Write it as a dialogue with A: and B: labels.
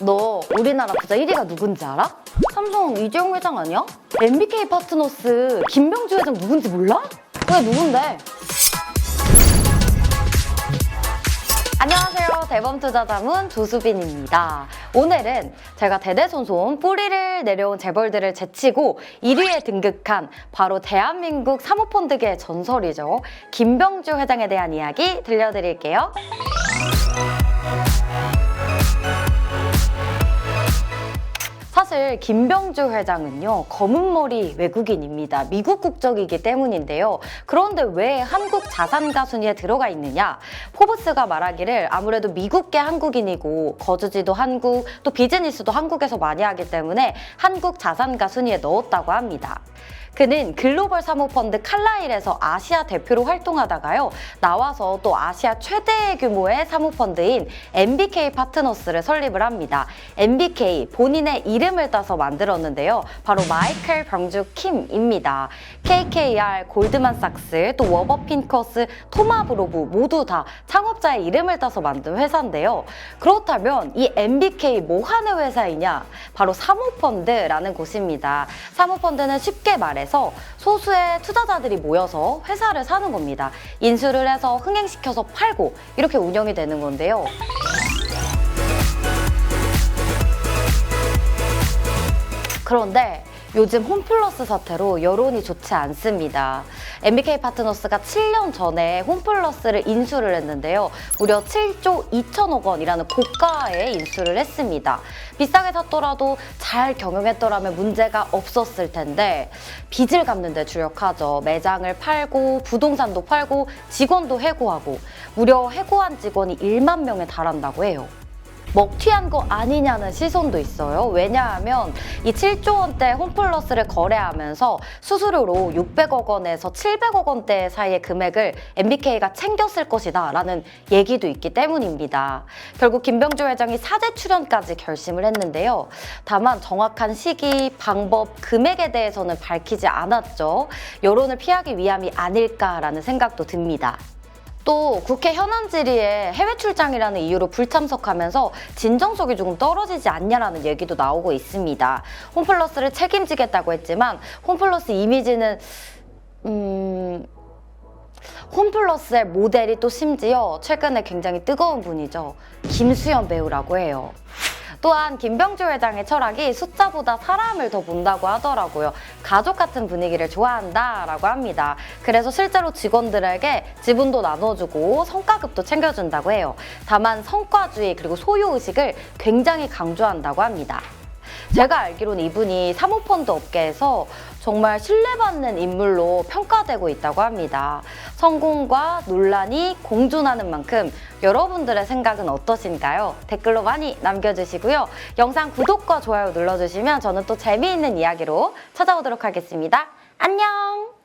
A: 너 우리나라 부자 1위가 누군지 알아? 삼성 이재용 회장 아니야? MBK 파트너스 김병주 회장 누군지 몰라? 왜 누군데? 안녕하세요. 대범 투자 자문 조수빈입니다. 오늘은 제가 대대손손 뿌리를 내려온 재벌들을 제치고 1위에 등극한 바로 대한민국 사모펀드계의 전설이죠. 김병주 회장에 대한 이야기 들려드릴게요. 사실 김병주 회장은요 검은 머리 외국인입니다. 미국 국적이기 때문인데요. 그런데 왜 한국 자산가 순위에 들어가 있느냐? 포브스가 말하기를 아무래도 미국계 한국인이고 거주지도 한국, 또 비즈니스도 한국에서 많이 하기 때문에 한국 자산가 순위에 넣었다고 합니다. 그는 글로벌 사모펀드 칼라일에서 아시아 대표로 활동하다가요. 나와서 또 아시아 최대 규모의 사모펀드인 MBK 파트너스를 설립을 합니다. MBK 본인의 이름을 따서 만들었는데요. 바로 마이클 병주 킴입니다. KKR, 골드만삭스, 또 워버핀커스, 토마브로브 모두 다 창업자의 이름을 따서 만든 회사인데요. 그렇다면 이 MBK 뭐 하는 회사이냐? 바로 사모펀드라는 곳입니다. 사모펀드는 쉽게 말해서 소수의 투자자들이 모여서 회사를 사는 겁니다. 인수를 해서 흥행시켜서 팔고 이렇게 운영이 되는 건데요. 그런데 요즘 홈플러스 사태로 여론이 좋지 않습니다. MBK 파트너스가 7년 전에 홈플러스를 인수를 했는데요. 무려 7조 2천억 원이라는 고가의 인수를 했습니다. 비싸게 샀더라도 잘 경영했더라면 문제가 없었을 텐데 빚을 갚는 데 주력하죠. 매장을 팔고 부동산도 팔고 직원도 해고하고 무려 해고한 직원이 1만 명에 달한다고 해요. 먹튀한 거 아니냐는 시선도 있어요. 왜냐하면 이 7조 원대 홈플러스를 거래하면서 수수료로 600억 원에서 700억 원대 사이의 금액을 MBK가 챙겼을 것이다 라는 얘기도 있기 때문입니다. 결국 김병주 회장이 사제 출연까지 결심을 했는데요. 다만 정확한 시기, 방법, 금액에 대해서는 밝히지 않았죠. 여론을 피하기 위함이 아닐까라는 생각도 듭니다. 또 국회 현안 질의에 해외 출장이라는 이유로 불참석하면서 진정성이 조금 떨어지지 않냐라는 얘기도 나오고 있습니다. 홈플러스를 책임지겠다고 했지만 홈플러스 이미지는 음 홈플러스의 모델이 또 심지어 최근에 굉장히 뜨거운 분이죠. 김수현 배우라고 해요. 또한 김병주 회장의 철학이 숫자보다 사람을 더 본다고 하더라고요. 가족 같은 분위기를 좋아한다라고 합니다. 그래서 실제로 직원들에게 지분도 나눠주고 성과급도 챙겨준다고 해요. 다만 성과주의 그리고 소유의식을 굉장히 강조한다고 합니다. 제가 알기로는 이분이 사모펀드 업계에서 정말 신뢰받는 인물로 평가되고 있다고 합니다. 성공과 논란이 공존하는 만큼 여러분들의 생각은 어떠신가요? 댓글로 많이 남겨주시고요. 영상 구독과 좋아요 눌러주시면 저는 또 재미있는 이야기로 찾아오도록 하겠습니다. 안녕!